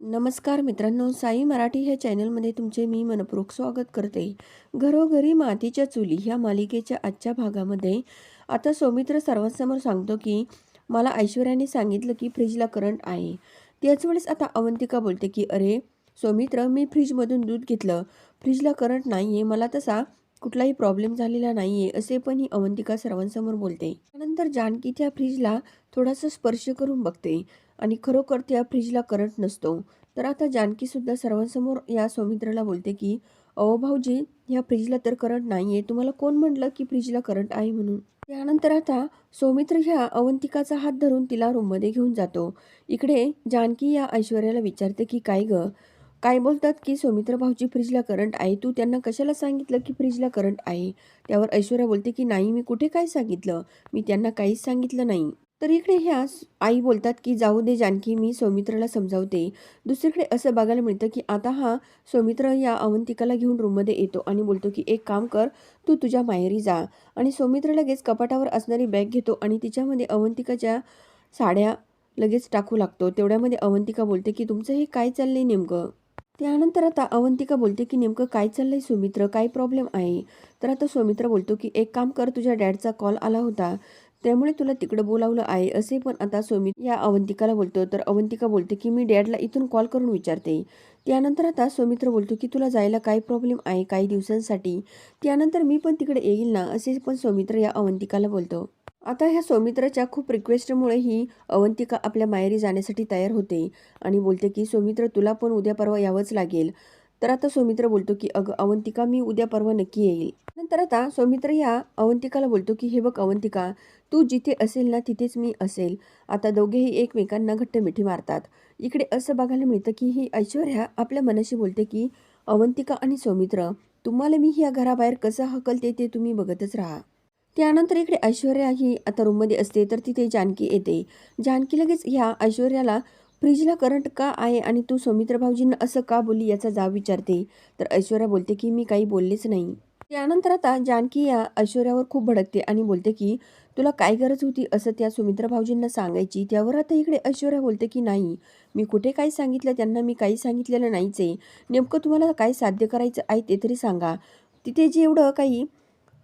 नमस्कार मित्रांनो साई मराठी ह्या चॅनलमध्ये तुमचे मी मनपूर्वक स्वागत करते. घरोघरी मातीच्या चुली ह्या मालिकेच्या आजच्या भागामध्ये आता सौमित्र सर्वांसमोर सांगतो की मला ऐश्वर्याने सांगितलं की फ्रीजला करंट आहे. त्याच वेळेस आता अवंतिका बोलते की अरे सौमित्र मी फ्रीजमधून दूध घेतलं. फ्रीजला करंट नाही आहे मला तसा कुठलाही प्रॉब्लेम झालेला नाही आहे असे पण ही अवंतिका सर्वांसमोर बोलते. त्यानंतर जानकी त्या फ्रीजला थोडासा स्पर्श करून बघते. आणि खरोखर त्या फ्रीजला करंट नसतो. तर आता जानकीसुद्धा सर्वांसमोर या सौमित्राला बोलते की अहो भाऊजी ह्या फ्रीजला तर करंट नाही आहे तुम्हाला कोण म्हटलं की फ्रीजला करंट आहे म्हणून? त्यानंतर आता सौमित्र ह्या अवंतिकाचा हात धरून तिला रूममध्ये घेऊन जातो. इकडे जानकी या ऐश्वर्याला विचारते की काय ग? काय बोलतात की सौमित्र भाऊजी फ्रीजला करंट आहे? तू त्यांना कशाला सांगितलं की फ्रीजला करंट आहे? त्यावर ऐश्वर्या बोलते की नाही मी कुठे काय सांगितलं? मी त्यांना काहीच सांगितलं नाही. तर इकडे ह्या आई बोलतात की जाऊ दे जानकी मी सौमित्राला समजावते. दुसरीकडे असं बघायला मिळतं की आता हा सौमित्र या अवंतिकाला घेऊन रूममध्ये येतो आणि बोलतो की एक काम कर तू तुझ्या माहेरी जा. आणि सौमित्र लगेच कपाटावर असणारी बॅग घेतो आणि तिच्यामध्ये अवंतिकाच्या साड्या लगेच टाकू लागतो. तेवढ्यामध्ये अवंतिका बोलते की तुमचं हे काय चाललंय नेमकं? त्यानंतर आता अवंतिका बोलते की नेमकं काय चाललंय सुमित्र? काय प्रॉब्लेम आहे? तर आता सौमित्र बोलतो की एक काम कर तुझ्या डॅडचा कॉल आला होता. त्यामुळे तुला तिकडं बोलावलं आहे असे पण आता सौमित या अवंतिकाला बोलतो. तर अवंतिका बोलते की मी डॅडला इथून कॉल करून विचारते. त्यानंतर आता सौमित्र बोलतो की तुला जायला काय प्रॉब्लेम आहे काही दिवसांसाठी? त्यानंतर मी पण तिकडे येईल ना? असे पण सौमित्र या अवंतिकाला बोलतो. आता ह्या सौमित्राच्या खूप रिक्वेस्टमुळे ही अवंतिका आपल्या माहेरी जाण्यासाठी तयार होते आणि बोलते की सौमित्र तुला पण उद्या परवा यावंच लागेल. तर आता सौमित्र बोलतो की अगं अवंतिका मी उद्या परवा नक्की येईल. नंतर आता सौमित्र ह्या अवंतिकाला बोलतो की हे बघ अवंतिका तू जिथे असेल ना तिथेच मी असेल. आता दोघेही एकमेकांना घट्ट मिठी मारतात. इकडे असं बघायला मिळतं की ही ऐश्वर्या आपल्या मनाशी बोलते की अवंतिका आणि सौमित्र तुम्हाला मी ह्या घराबाहेर कसं हकलते ते तुम्ही बघतच राहा. त्यानंतर इकडे ऐश्वर्या ही आता रूममध्ये असते तर तिथे जानकी येते. जानकी लगेच ह्या ऐश्वर्याला फ्रीजला करंट का आहे आणि तू सौमित्र भाऊजींना असं का बोलली याचा जाव विचारते. तर ऐश्वर्या बोलते की मी काही बोललेच नाही. त्यानंतर आता जानकी या ऐश्वर्यावर खूप भडकते आणि बोलते की तुला काय गरज होती असं त्या सुमित्रा भाऊजींना सांगायची? त्यावर आता इकडे ऐश्वर्या बोलते की नाही मी कुठे काय सांगितलं? त्यांना मी काही सांगितलेलं नाहीच आहे. नेमकं तुम्हाला काय साध्य करायचं आहे ते तरी सांगा. तिथे जे एवढं काही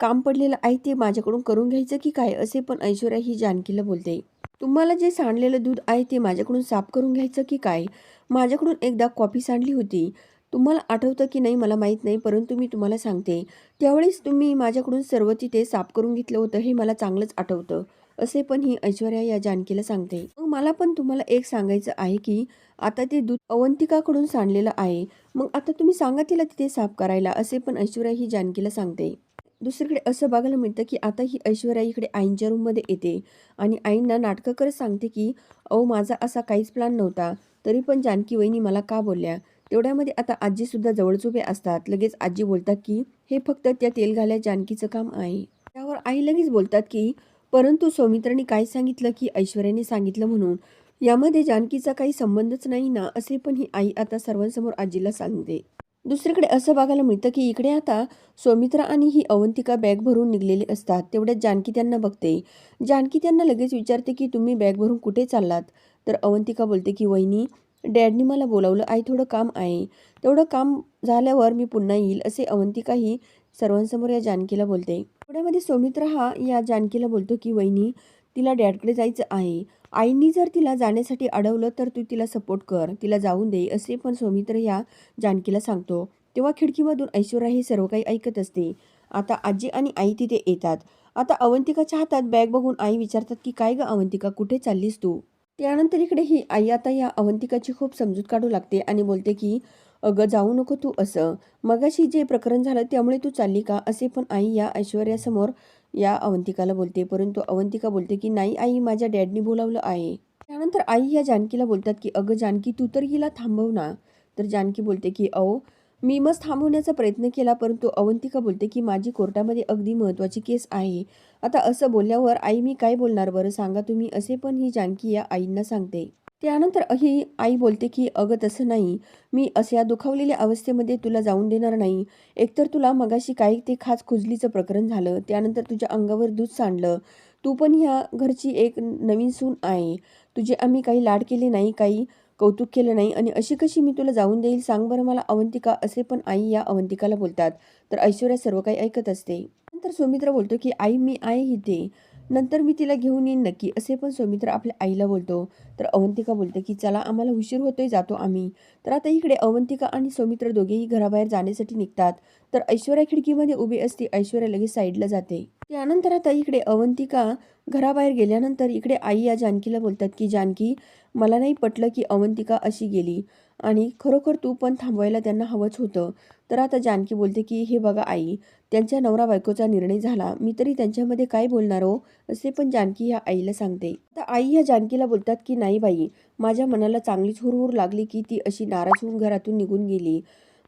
काम पडलेलं आहे ते माझ्याकडून करून घ्यायचं की काय? असे पण ऐश्वर्या ही जानकीला बोलते. तुम्हाला जे सांडलेलं दूध आहे ते माझ्याकडून साफ करून घ्यायचं की काय? माझ्याकडून एकदा कॉफी सांडली होती. तुम्हाला आठवतं की नाही मला माहीत नाही परंतु मी तुम्हाला सांगते. त्यावेळेस तुम्ही माझ्याकडून सर्व तिथे साफ करून घेतलं होतं हे मला चांगलंच आठवतं असे पण ही ऐश्वर्या या जानकीला सांगते. मग मला पण तुम्हाला एक सांगायचं आहे की आता ते दूध अवंतिकाकडून सांडलेलं आहे. मग आता तुम्ही सांगा तिला तिथे साफ करायला असे पण ऐश्वर्या ही जानकीला सांगते. दुसरीकडे असं बघायला मिळतं की आता ही ऐश्वर्या इकडे आईंच्या रूममध्ये येते. आणि आईंना नाटकं करत सांगते की अहो माझा असा काहीच प्लॅन नव्हता. तरी पण जानकी वहिनी मला का बोलल्या? तेवढ्यामध्ये आता आजीसुद्धा जवळच उभे असतात. लगेच आजी बोलतात की हे फक्त त्या तेल घाल्या जानकीचं काम आहे. त्यावर आई लगेच बोलतात की परंतु सौमित्राने काय सांगितलं की ऐश्वर्याने सांगितलं म्हणून? यामध्ये जानकीचा काही संबंधच नाही ना? असे पण ही आई आता सर्वांसमोर आजीला सांगते. दुसरीकडे असं बघायला मिळतं की इकडे आता सौमित्रा आणि ही अवंतिका बॅग भरून निघलेली असतात. तेवढ्यात जानकी त्यांना बघते. जानकी त्यांना लगेच विचारते की तुम्ही बॅग भरून कुठे चाललात? तर अवंतिका बोलते की वहिनी डॅडनी मला बोलावलं आई थोडं काम आहे. तेवढं काम झाल्यावर मी पुन्हा येईल असे अवंतिका ही सर्वांसमोर या जानकीला बोलते. पुण्यामध्ये सौमित्रा हा या जानकीला बोलतो की वहिनी तिला डॅडकडे जायचं आहे. आईनी जर तिला जाण्यासाठी अडवलं तर तू तिला सपोर्ट कर तिला जाऊन दे असे पण सौमित्र या जानकीला सांगतो. तेव्हा खिडकीमधून ऐश्वर्या हे सर्व काही ऐकत असते. आता आजी आणि आई तिथे येतात. आता अवंतिकाच्या हातात बॅग बघून आई विचारतात की काय ग अवंतिका कुठे चाललीस तू? त्यानंतर इकडे ही आई आता या अवंतिकाची खूप समजूत काढू लागते आणि बोलते की अगं जाऊ नको तू असं. मगाशी जे प्रकरण झालं त्यामुळे तू चालली का? असे पण आई या ऐश्वर्यासमोर या अवंतिकाला बोलते. परंतु अवंतिका बोलते की नाही आई माझ्या डॅडनी बोलावलं आहे. त्यानंतर आई या जानकीला बोलतात की अगं जानकी तू तर हिला थांबव ना. तर जानकी बोलते की अहो मी मस्त थांबवण्याचा प्रयत्न केला परंतु अवंतिका बोलते की माझी कोर्टामध्ये अगदी महत्त्वाची केस आहे. आता असं बोलल्यावर आई मी काय बोलणार? बरं सांगा तुम्ही असे पण ही जानकी या आईंना सांगते. त्यानंतर ही आई बोलते की अगं तसं नाही. मी अशा दुखावलेल्या अवस्थेमध्ये तुला जाऊन देणार नाही. एकतर तुला मगाशी काही ते खास खुजलीचं प्रकरण झालं. त्यानंतर तुझ्या अंगावर दूध सांडलं. तू पण ह्या घरची एक नवीन सून आहे. तुझे आम्ही काही लाड केले नाही काही कौतुक केलं नाही. आणि अशी कशी मी तुला जाऊन देईल? सांग बरं मला अवंतिका. असे पण आई या अवंतिकाला बोलतात. तर ऐश्वर्या सर्व काही ऐकत असते. नंतर सुमित्रा बोलतो की आई मी आहे इथे. नंतर मी तिला घेऊन येईन नक्की. असे पण सौमित्र आपल्या आईला बोलतो. तर अवंतिका बोलते की चला आम्हाला उशीर होतोय जातो आम्ही. तर आता इकडे अवंतिका आणि सौमित्र दोघेही घराबाहेर जाण्यासाठी निघतात. तर ऐश्वर्या खिडकीमध्ये उभी असते ऐश्वर्या लगेच साईडला जाते. त्यानंतर आता इकडे अवंतिका घराबाहेर गेल्यानंतर इकडे आई या जानकीला बोलतात की जानकी मला नाही पटलं की अवंतिका अशी गेली आणि खरोखर तू पण थांबवायला त्यांना हवंच होतं. तर आता जानकी बोलते की हे बघा आई त्यांच्या नवरा बायकोचा निर्णय झाला. मी तरी त्यांच्यामध्ये काय बोलणार हो? असे पण जानकी ह्या आईला सांगते. तर आई ह्या जानकीला बोलतात की नाही बाई माझ्या मनाला चांगलीच हुरहुर लागली की ती अशी नाराज होऊन घरातून निघून गेली.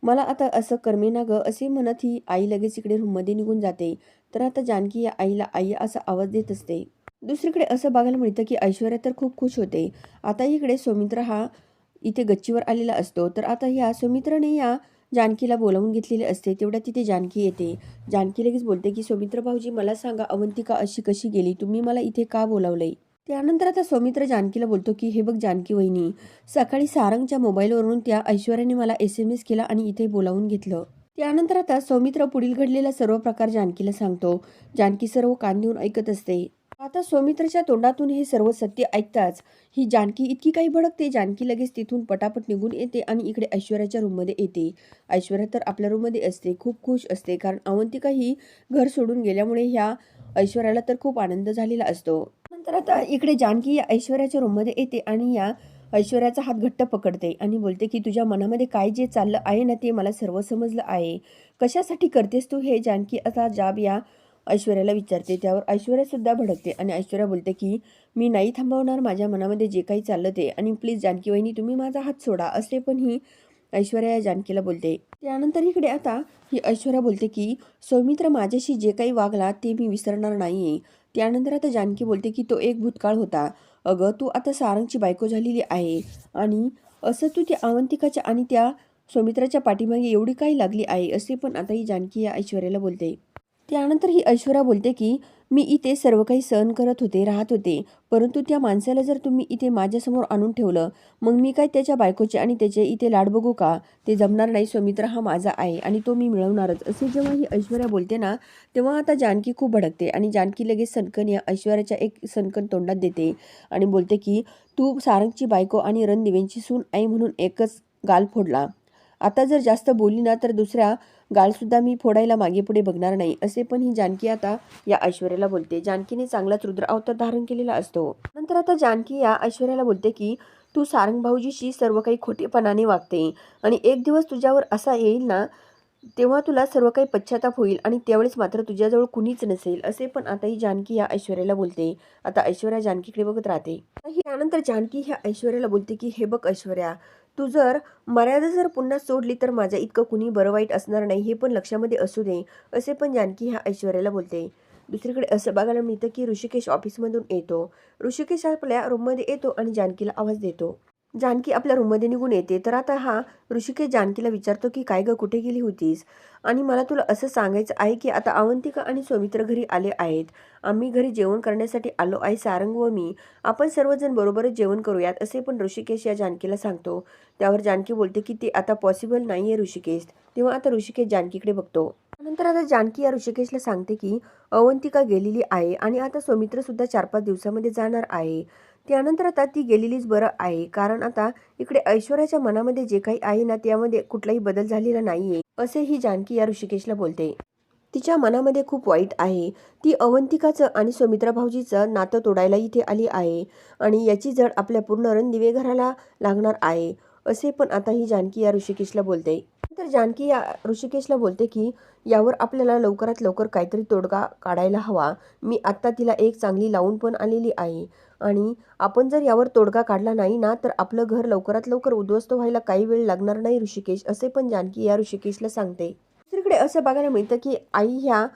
मला आता असं कर्मेना ग असे म्हणत ही आई लगेच इकडे रूममध्ये निघून जाते. तर आता जानकी या आईला आई असा आवाज देत असते. दुसरीकडे असं बघायला मिळतं की ऐश्वर्या तर खूप खुश होते. आता इकडे सौमित्र हा इथे गच्चीवर आलेला असतो. तर आता ह्या सौमित्राने या जानकीला बोलावून घेतलेली असते तेवढ्या तिथे जानकी येते. जानकी लगेच बोलते की सौमित्र भाऊजी मला सांगा अवंतिका अशी कशी गेली? तुम्ही मला इथे का बोलावलंय? त्यानंतर आता सौमित्र जानकीला बोलतो की हे बघ जानकी वहिनी सकाळी सारंगच्या मोबाईलवरून त्या ऐश्वर्याने मला एस एम एस केला आणि इथे बोलावून घेतलं. त्यानंतर आता सौमित्र पुढील घडलेला सर्व प्रकार जानकीला सांगतो. जानकी सर्व कान देऊन ऐकत असते. आता सौमित्रच्या तोंडातून हे सर्व सत्य ऐकताच ही जानकी इतकी काही भडकते. जानकी लगेच तिथून पटापट निघून येते आणि इकडे ऐश्वर्याच्या रूममध्ये येते. ऐश्वर्या तर आपल्या रूममध्ये असते खूप खुश असते कारण अवंतिका ही घर सोडून गेल्यामुळे ह्या ऐश्वर्याला तर खूप आनंद झालेला असतो. नंतर आता इकडे जानकी या ऐश्वर्याच्या रूममध्ये येते आणि या ऐश्वर्याचा हात घट्ट पकडते आणि बोलते की तुझ्या मनामध्ये काय जे चाललं आहे ना ते मला सर्व समजलं आहे. कशासाठी करतेस तू हे जानकी? आता जाब या ऐश्वर्याला विचारते. त्यावर ऐश्वर्यासुद्धा भडकते आणि ऐश्वर्या बोलते की मी नाही थांबवणार. माझ्या मनामध्ये जे काही चाललं ते. आणि प्लीज जानकी वहिनी तुम्ही माझा हात सोडा. असे पण ही ऐश्वर्या या जानकीला बोलते. त्यानंतर इकडे आता ही ऐश्वर्या बोलते की सौमित्र माझ्याशी जे काही वागला ते मी विसरणार नाहीये. त्यानंतर आता जानकी बोलते की तो एक भूतकाळ होता. अगं तू आता सारंगची बायको झालेली आहे. आणि असं तू त्या अवंतिकाच्या आणि त्या सौमित्राच्या पाठीमागे एवढी काही लागली आहे. असे पण आता ही जानकी या ऐश्वर्याला बोलते. त्यानंतर ही ऐश्वर्या बोलते की मी इथे सर्व काही सहन करत होते राहत होते. परंतु त्या माणसाला जर तुम्ही इथे माझ्यासमोर आणून ठेवलं मग मी काय त्याच्या बायकोचे आणि त्याचे इथे लाड बघू का? ते जमणार नाही स्वमित्र हा माझा आहे आणि तो मी मिळवणारच. असे जेव्हा ही ऐश्वर्या बोलते ना तेव्हा आता जानकी खूप भडकते आणि जानकी लगेच सनकन या ऐश्वर्याच्या एक सनकन तोंडात देते आणि बोलते की तू सारंगची बायको आणि रणदिवेंची सून आई म्हणून एकच गाल फोडला. आता जर जास्त बोलली ना तर दुसऱ्या गालसुद्धा मी फोडायला मागे पुढे बघणार नाही असे पण ही जानकी आता या ऐश्वर्याला बोलते. जानकीने चांगलाच रुद्र अवतार धारण केलेला असतो. नंतर आता जानकी या ऐश्वर्याला बोलते की तू सारंग भाऊजीशी सर्व काही खोटेपणाने वागते आणि एक दिवस तुझ्यावर असा येईल ना तेव्हा तुला सर्व काही पश्चाताप होईल आणि त्यावेळेस मात्र तुझ्याजवळ कुणीच नसेल असे पण आता ही जानकी या ऐश्वर्याला बोलते. आता ऐश्वर्या जानकीकडे बघत राहते. यानंतर त्यानंतर जानकी ह्या ऐश्वर्याला बोलते की हे बघ ऐश्वर्या तू जर मर्यादा जर पुन्हा सोडली तर माझ्या इतकं कुणी बरं वाईट असणार नाही हे पण लक्षामध्ये असू दे असे पण जानकी ह्या ऐश्वर्याला बोलते. दुसरीकडे असं बघायला मिळतं की ऋषिकेश ऑफिसमधून येतो. ऋषिकेश आपल्या रूममध्ये येतो आणि जानकीला आवाज देतो. जानकी आपल्या रूममध्ये निघून येते. तर आता हा ऋषिकेश जानकीला विचारतो की काय ग कुठे गेली होतीस? आणि मला तुला असं सांगायचं आहे की आता अवंतिका आणि सौमित्र घरी आले आहेत. आम्ही घरी जेवण करण्यासाठी आलो आहे सारंग व मी. आपण सर्वजण बरोबरच जेवण करूयात असे पण ऋषिकेश या जानकीला सांगतो. त्यावर जानकी बोलते की ते आता पॉसिबल नाही आहे ऋषिकेश. तेव्हा आता ऋषिकेश जानकीकडे बघतो. नंतर आता जानकी या ऋषिकेशला सांगते की अवंतिका गेलेली आहे आणि आता सौमित्रसुद्धा चार पाच दिवसामध्ये जाणार आहे. त्यानंतर आता ती गेलेलीच बरं आहे. कारण आता इकडे ऐश्वर्याच्या मनामध्ये जे काही आहे ना त्यामध्ये कुठलाही बदल झालेला नाहीये असे ही जानकी या ऋषिकेशला बोलते. तिच्या मनामध्ये खूप वाईट आहे. ती अवंतिकाचं आणि सौमित्रा भाऊजीचं नातं तोडायला इथे आली आहे आणि याची जड आपल्या पूर्ण रणदिवे घराला लागणार आहे. असे पण आता ही जानकी या ऋषिकेशला बोलते. तर जानकी या ऋषिकेशला बोलते की यावर आपल्याला लवकरात लवकर काहीतरी तोडगा काढायला हवा. मी आत्ता तिला एक चांगली लावून पण आलेली आहे. आणि आपण जर यावर तोडगा काढला नाही ना तर आपलं घर लवकरात लवकर उद्ध्वस्त व्हायला काही वेळ लागणार नाही ऋषिकेश असे पण जानकी या ऋषिकेशला सांगते. दुसरीकडे असं बघायला मिळतं की आई ह्या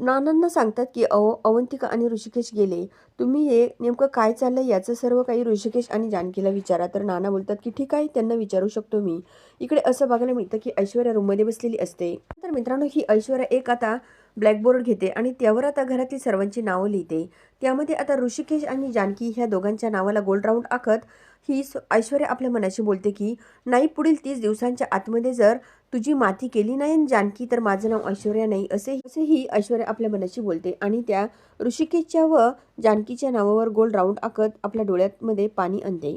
नानांना सांगतात की अहो अवंतिका आणि ऋषिकेश गेले. तुम्ही हे नेमकं काय चाललंय याचं सर्व काही ऋषिकेश आणि जानकीला विचारा. तर नाना बोलतात की ठीक आहे त्यांना विचारू शकतो मी. इकडे असं बघायला मिळतं की ऐश्वर्या रूममध्ये बसलेली असते. तर मित्रांनो ही ऐश्वर्या एक आता ब्लॅकबोर्ड घेते आणि त्यावर आता घरातील सर्वांची नावं लिहिते. त्यामध्ये आता ऋषिकेश आणि जानकी ह्या दोघांच्या नावाला गोल राऊंड आखत ही ऐश्वर्या आपल्या मनाशी बोलते की नाही पुढील तीस दिवसांच्या आतमध्ये जर तुझी माती केली नाही जानकी तर माझं नाव ऐश्वर्या नाही असे असेही ऐश्वर्या आपल्या मनाशी बोलते. आणि त्या ऋषिकेशच्या व जानकीच्या नावावर गोल राऊंड आखत आपल्या डोळ्यामध्ये पाणी आणते.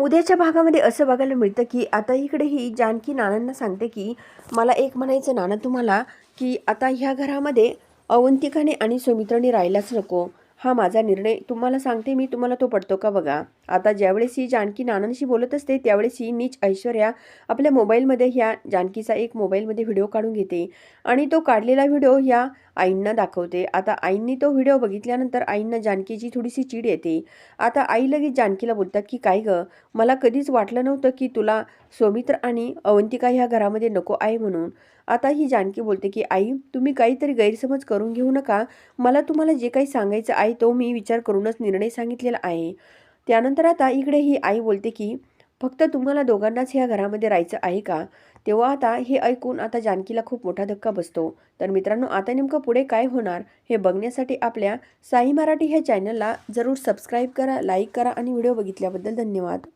उद्याच्या भागामध्ये असं बघायला मिळतं की आता इकडे ही जानकी नानांना सांगते की मला एक म्हणायचं नाना तुम्हाला की आता ह्या घरामध्ये अवंतिकाने आणि सुमित्राने राहायलाच नको. हा माझा निर्णय. तुम्हाला सांगते मी तुम्हाला तो पडतो का बघा. आता ज्यावेळेस ही जानकी नानांशी बोलत असते त्यावेळेस ही नीच ऐश्वर्या आपल्या मोबाईलमध्ये ह्या जानकीचा एक मोबाईलमध्ये व्हिडिओ काढून घेते. आणि तो काढलेला व्हिडिओ ह्या आईंना दाखवते. आता आईंनी तो व्हिडिओ बघितल्यानंतर आईंना जानकीची थोडीशी चीड येते. आता आई लगेच जानकीला बोलतात की काय गं? मला कधीच वाटलं नव्हतं की तुला सौमित्र आणि अवंतिका ह्या घरामध्ये नको आहे म्हणून. आता ही जानकी बोलते की आई तुम्ही काहीतरी गैरसमज करून घेऊ नका. मला तुम्हाला जे काही सांगायचं आहे तो मी विचार करूनच निर्णय सांगितलेला आहे. त्यानंतर आता इकडे ही आई बोलते की फक्त तुम्हाला दोघांनाच ह्या घरामध्ये राहायचं आहे का? तेव्हा आता हे ऐकून आता जानकीला खूप मोठा धक्का बसतो. तर मित्रांनो आता नेमकं पुढे काय होणार हे बघण्यासाठी आपल्या साई मराठी ह्या चॅनलला जरूर सबस्क्राईब करा लाईक करा आणि व्हिडिओ बघितल्याबद्दल धन्यवाद.